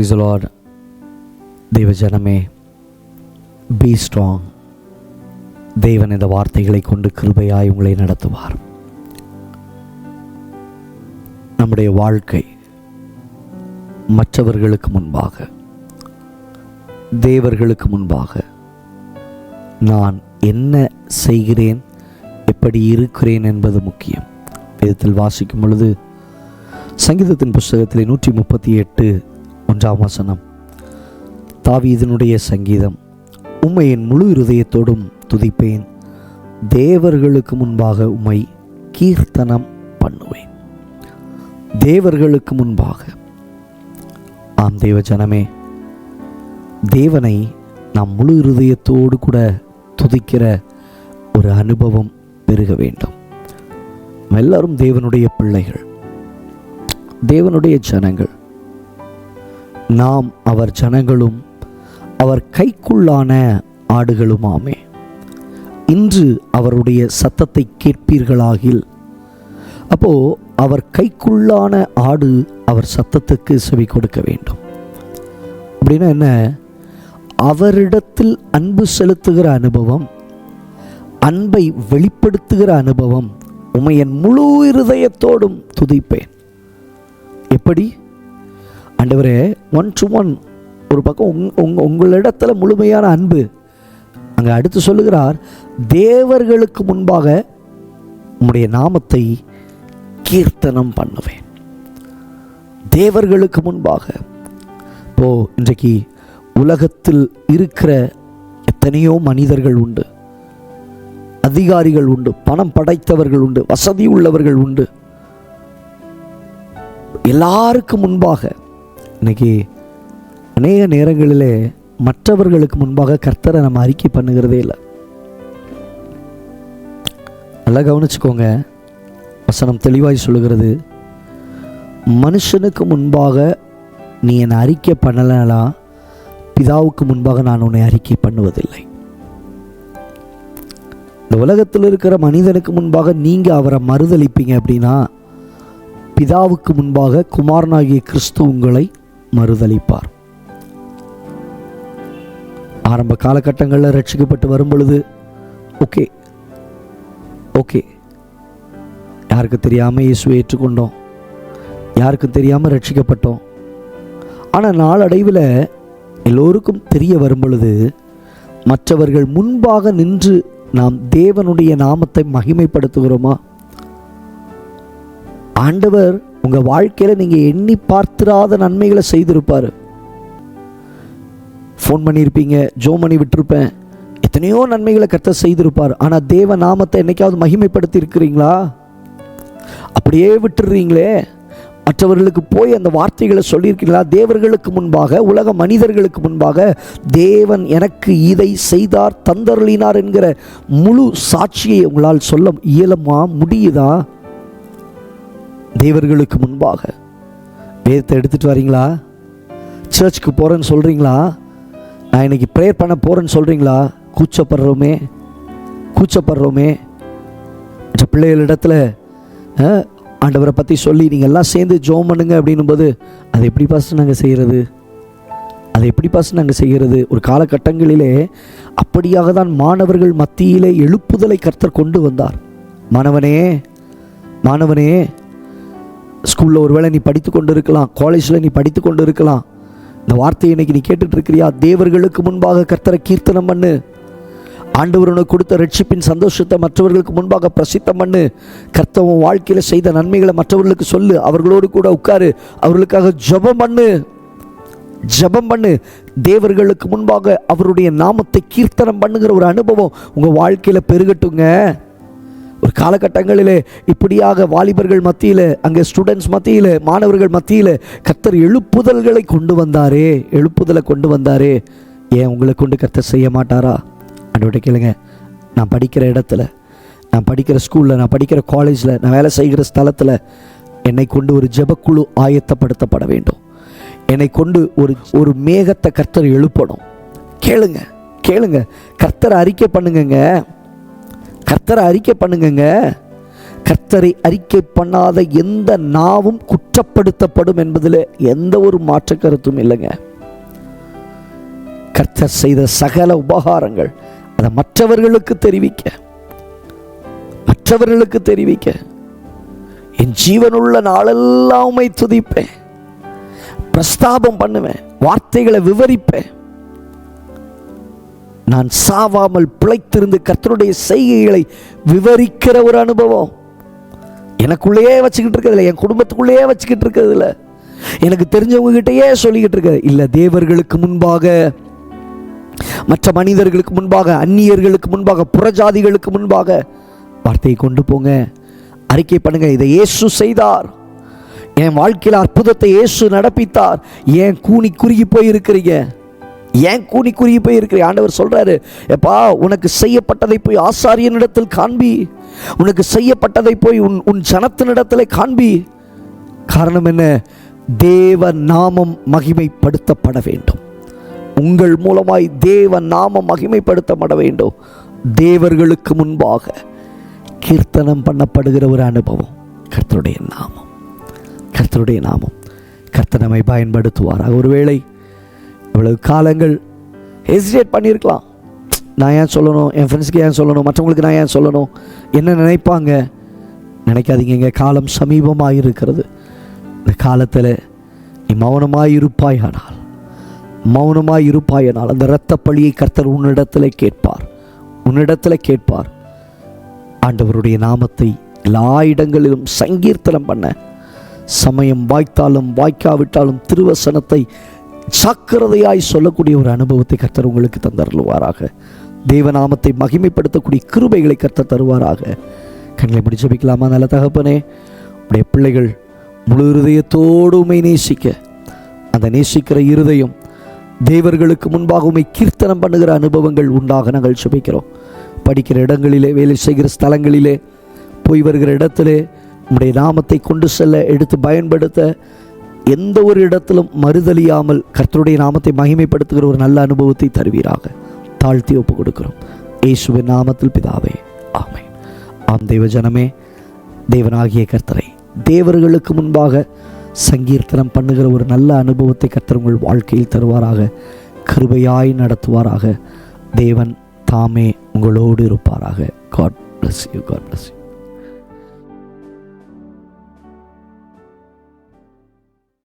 Price Lord தெய்வ ஜனமே B strong தேவன் இந்த வார்த்தைகளை கொண்டு கிருபையாய் உங்களை நடத்துவார். நம்முடைய வாழ்க்கை மற்றவர்களுக்கு முன்பாக தேவர்களுக்கு முன்பாக நான் என்ன செய்கிறேன் எப்படி இருக்கிறேன் என்பது முக்கியம். வேதத்தில் வாசிக்கும் பொழுது சங்கீதத்தின் புஸ்தகத்தில் நூற்றி முப்பத்தி எட்டு ஒன்றாம் வசனம். தாவீதனுடைய சங்கீதம் உம்மை என் முழு இருதயத்தோடும் துதிப்பேன். தேவர்களுக்கு முன்பாக உம்மை கீர்த்தனம் பண்ணுவேன். தேவர்களுக்கு முன்பாக. ஆம் தேவ ஜனமே தேவனை நாம் முழு இருதயத்தோடு கூட துதிக்கிற ஒரு அனுபவம் பெருக வேண்டும். எல்லாரும் தேவனுடைய பிள்ளைகள் தேவனுடைய ஜனங்கள் நாம் அவர் ஜனங்களும் அவர் கைக்குள்ளான ஆடுகளுமாமே. இன்று அவருடைய சத்தத்தை கேட்பீர்களாகில். அப்போ அவர் கைக்குள்ளான ஆடு அவர் சத்தத்துக்கு செவி கொடுக்க வேண்டும். அப்படின்னா என்ன? அவரிடத்தில் அன்பு செலுத்துகிற அனுபவம் அன்பை வெளிப்படுத்துகிற அனுபவம் உமையன் முழு இருதயத்தோடும் துதிப்பேன். எப்படி? ஆண்டவரே ஒன் டு ஒன் ஒரு பக்கம் உங் உங் உங்களிடத்தில் முழுமையான அன்பு. அங்கே அடுத்து சொல்லுகிறார் தேவர்களுக்கு முன்பாக உம்முடைய நாமத்தை கீர்த்தனம் பண்ணுவேன். தேவர்களுக்கு முன்பாக. இப்போ இன்றைக்கு உலகத்தில் இருக்கிற எத்தனையோ மனிதர்கள் உண்டு. அதிகாரிகள் உண்டு பணம் படைத்தவர்கள் உண்டு வசதி உள்ளவர்கள் உண்டு. எல்லாருக்கும் முன்பாக இன்னைக்கு அநேக நேரங்களிலே மற்றவர்களுக்கு முன்பாக கர்த்தரை நம்ம அறிக்கை பண்ணுகிறதே இல்லை. நல்லா கவனிச்சுக்கோங்க. வசனம் தெளிவாய் சொல்லுகிறது. மனுஷனுக்கு முன்பாக நீ என்னை அறிக்கை பண்ணலனா பிதாவுக்கு முன்பாக நான் உன்னை அறிக்கை பண்ணுவதில்லை. இந்த உலகத்தில் இருக்கிற மனிதனுக்கு முன்பாக நீங்கள் அவரை மறுதளிப்பீங்க அப்படின்னா பிதாவுக்கு முன்பாக குமாரனாகிய கிறிஸ்து உங்களை மறுதளிப்பார். ஆரம்ப காலகட்டங்களில் ரட்சிக்கப்பட்டு வரும் பொழுது ஓகே ஓகே யாருக்கு தெரியாமல் இயேசுவை ஏற்றுக்கொண்டோம் யாருக்கு தெரியாமல் ரட்சிக்கப்பட்டோம். ஆனால் நாளடைவில் எல்லோருக்கும் தெரிய வரும் பொழுது மற்றவர்கள் முன்பாக நின்று நாம் தேவனுடைய நாமத்தை மகிமைப்படுத்துகிறோமா? ஆண்டவர் உங்கள் வாழ்க்கையில் நீங்கள் எண்ணி பார்த்திராத நன்மைகளை செய்திருப்பார். ஃபோன் பண்ணியிருப்பீங்க ஜோ பண்ணி விட்டுருப்பேன். எத்தனையோ நன்மைகளை கர்த்தர் செய்திருப்பார். ஆனால் தேவ நாமத்தை என்னைக்காவது மகிமைப்படுத்தி இருக்கிறீங்களா? அப்படியே விட்டுடுறீங்களே மற்றவர்களுக்கு போய் அந்த வார்த்தைகளை சொல்லியிருக்கீங்களா? தேவர்களுக்கு முன்பாக உலக மனிதர்களுக்கு முன்பாக தேவன் எனக்கு இதை செய்தார் தந்தருளினார் என்கிற முழு சாட்சியை உங்களால் சொல்ல இயலுமா? முடியுதா? தேவர்களுக்கு முன்பாக. வேதத்தை எடுத்துகிட்டு வரீங்களா? சர்ச்சுக்கு போகிறேன்னு சொல்கிறீங்களா நான் இன்னைக்கு ப்ரேயர் பண்ண போகிறேன்னு சொல்கிறீங்களா கூச்சப்படுறோமே. கூச்சப்படுறோமே. மற்ற பிள்ளைகளிடத்தில் ஆண்டவரை பற்றி சொல்லி நீங்கள் எல்லாம் சேர்ந்து ஜோம் பண்ணுங்க அப்படின்னும்போது அதை எப்படி பாஸ்ட் நாங்கள் செய்கிறது அதை எப்படி பாஸ்ட் நாங்கள் செய்கிறது ஒரு காலகட்டங்களிலே அப்படியாக தான் மாணவர்கள் மத்தியிலே எழுப்புதலை கர்த்தர் கொண்டு வந்தார். மாணவனே மாணவனே ஸ்கூலில் ஒரு வேளை நீ படித்து கொண்டு இருக்கலாம் காலேஜில் நீ படித்து கொண்டு இருக்கலாம் இந்த வார்த்தையை இன்னைக்கு நீ கேட்டுட்ருக்கிறியா தேவர்களுக்கு முன்பாக கர்த்தரை கீர்த்தனம் பண்ணு. ஆண்டவர் கொடுத்த ரட்சிப்பின் சந்தோஷத்தை மற்றவர்களுக்கு முன்பாக பிரசித்தம் பண்ணு. கர்த்தவன் வாழ்க்கையில் செய்த நன்மைகளை மற்றவர்களுக்கு சொல்லு. அவர்களோடு கூட உட்காரு. அவர்களுக்காக ஜெபம் பண்ணு. ஜெபம் பண்ணு. தேவர்களுக்கு முன்பாக அவருடைய நாமத்தை கீர்த்தனம் பண்ணுங்கிற ஒரு அனுபவம் உங்கள் வாழ்க்கையில் பெருகட்டுங்க. ஒரு காலகட்டங்களிலே இப்படியாக வாலிபர்கள் மத்தியில் அங்கே ஸ்டூடெண்ட்ஸ் மத்தியில் மாணவர்கள் மத்தியில் கர்த்தர் எழுப்புதல்களை கொண்டு வந்தாரே எழுப்புதலை கொண்டு வந்தாரே. ஏன் உங்களை கொண்டு கத்தர் செய்ய மாட்டாரா? அன்றைய கேளுங்க. நான் படிக்கிற இடத்துல நான் படிக்கிற ஸ்கூலில் நான் படிக்கிற காலேஜில் நான் வேலை செய்கிற ஸ்தலத்தில் என்னை கொண்டு ஒரு ஜபக்குழு ஆயத்தப்படுத்தப்பட வேண்டும். என்னை கொண்டு ஒரு ஒரு மேகத்தை கர்த்தர் எழுப்பணும். கேளுங்க கேளுங்க. கர்த்தரை அறிக்கை பண்ணுங்கங்க. கர்த்தரை அறிக்கை பண்ணுங்கங்க. கர்த்தரை அறிக்கை பண்ணாத எந்த நாவும் குற்றப்படுத்தப்படும் என்பதில் எந்த ஒரு மாற்ற கருத்தும் இல்லைங்க. கர்த்தர் செய்த சகல உபகாரங்கள் அதை மற்றவர்களுக்கு தெரிவிக்க. மற்றவர்களுக்கு தெரிவிக்க. என் ஜீவனுள்ள நாளெல்லாம் துதிப்பேன். பிரஸ்தாபம் பண்ணுவேன். வார்த்தைகளை விவரிப்பேன். நான் சாவாமல் பிழைத்திருந்து கர்த்தருடைய செய்கைகளை விவரிக்கிற ஒரு அனுபவம். எனக்குள்ளேயே வச்சுக்கிட்டு இருக்கிறதில்ல என் குடும்பத்துக்குள்ளேயே வச்சுக்கிட்டு இருக்கிறதில்ல. எனக்கு தெரிஞ்சவங்க கிட்டயே சொல்லிக்கிட்டு இருக்க இல்லை தேவர்களுக்கு முன்பாக மற்ற மனிதர்களுக்கு முன்பாக அந்நியர்களுக்கு முன்பாக புறஜாதிகளுக்கு முன்பாக வார்த்தையை கொண்டு போங்க அறிக்கை பண்ணுங்க. இதை இயேசு செய்தார். என் வாழ்க்கையில் அற்புதத்தை இயேசு நடப்பித்தார். ஏன் கூனி குறுகி போயிருக்கிறீங்க? ஏன் கூனி குறுகி போய் இருக்கிற ஆண்டவர் சொல்றாரு எப்பா உனக்கு செய்யப்பட்டதை போய் ஆசாரியனிடத்தில் காண்பி. உனக்கு செய்யப்பட்டதை போய் உன் உன் ஜனத்தினிடத்தில் காண்பி. காரணம் என்ன? தேவ நாமம் மகிமைப்படுத்தப்பட வேண்டும். உங்கள் மூலமாய் தேவ நாமம் மகிமைப்படுத்தப்பட வேண்டும். தேவர்களுக்கு முன்பாக கீர்த்தனம் பண்ணப்படுகிற ஒரு அனுபவம். கர்த்தருடைய நாமம். கர்த்தருடைய நாமம். கர்த்தனமை பயன்படுத்துவாராக. ஒருவேளை இவ்வளவு காலங்கள் ஹெசிடேட் பண்ணியிருக்கலாம். நான் ஏன் சொல்லணும்? என் ஃப்ரெண்ட்ஸ்க்கு ஏன் சொல்லணும்? மற்றவங்களுக்கு நான் ஏன் சொல்லணும்? என்ன நினைப்பாங்க? நினைக்காதீங்க. காலம் சமீபமாக இருக்கிறது. இந்த காலத்தில் நீ மௌனமாக இருப்பாயானால் மௌனமாக இருப்பாயானால் அந்த இரத்த பழியை கர்த்தர் உன்னிடத்தில் கேட்பார். உன்னிடத்தில் கேட்பார். ஆண்டவருடைய நாமத்தை எல்லா இடங்களிலும் சங்கீர்த்தனம் பண்ண சமயம் வாய்த்தாலும் வாய்க்காவிட்டாலும் திருவசனத்தை ஜாக்கிரதையாய் சொல்லக்கூடிய ஒரு அனுபவத்தை கர்த்தர் உங்களுக்கு தந்தருள்வாராக. தேவநாமத்தை மகிமைப்படுத்தக்கூடிய கிருபைகளை கர்த்தர் தருவாராக. கண்களை முடிச்சு வைக்கலாமா நல்ல தகப்பனே உடைய பிள்ளைகள் முழு இருதயத்தோடு உமை நேசிக்க அந்த நேசிக்கிற இருதயம் தேவர்களுக்கு முன்பாக உண்மை கீர்த்தனம் பண்ணுகிற அனுபவங்கள் உண்டாக நாங்கள் சுபிக்கிறோம் படிக்கிற இடங்களிலே வேலை செய்கிற ஸ்தலங்களிலே போய் வருகிற இடத்திலே உடைய நாமத்தை கொண்டு செல்ல எடுத்து பயன்படுத்த எந்த ஒரு இடத்திலும் மறுதலியாமல் கர்த்தருடைய நாமத்தை மகிமைப்படுத்துகிற ஒரு நல்ல அனுபவத்தை தருவீராக. தாழ்த்தி ஒப்பு கொடுக்கிறோம். இயேசுவின் நாமத்தில் பிதாவே ஆமை ஆம் தெய்வ ஜனமே தேவனாகிய கர்த்தரை தேவர்களுக்கு முன்பாக சங்கீர்த்தனம் பண்ணுகிற ஒரு நல்ல அனுபவத்தை கர்த்தர் உங்கள் வாழ்க்கையில் தருவாராக கிருபையாய் நடத்துவாராக. தேவன் தாமே உங்களோடு இருப்பாராக. God bless you God bless you